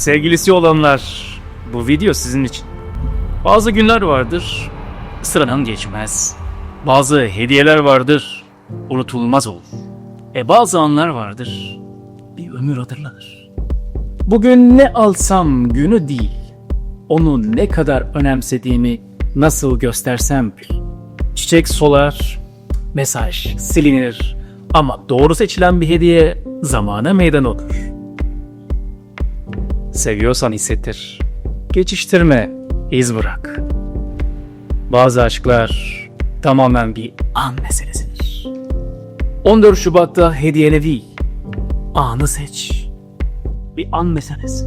Sevgilisi olanlar, bu video sizin için. Bazı günler vardır, sıradan geçmez. Bazı hediyeler vardır, unutulmaz olur. E bazı anlar vardır, bir ömür hatırlanır. Bugün ne alsam günü değil, onu ne kadar önemsediğimi nasıl göstersem bil. Çiçek solar, mesaj silinir ama doğru seçilen bir hediye zamana meydan olur. Seviyorsan hissettir. Geçiştirme, iz bırak. Bazı aşklar tamamen bir an meselesidir. 14 Şubat'ta hediyene değil, anı seç. Bir an meselesi.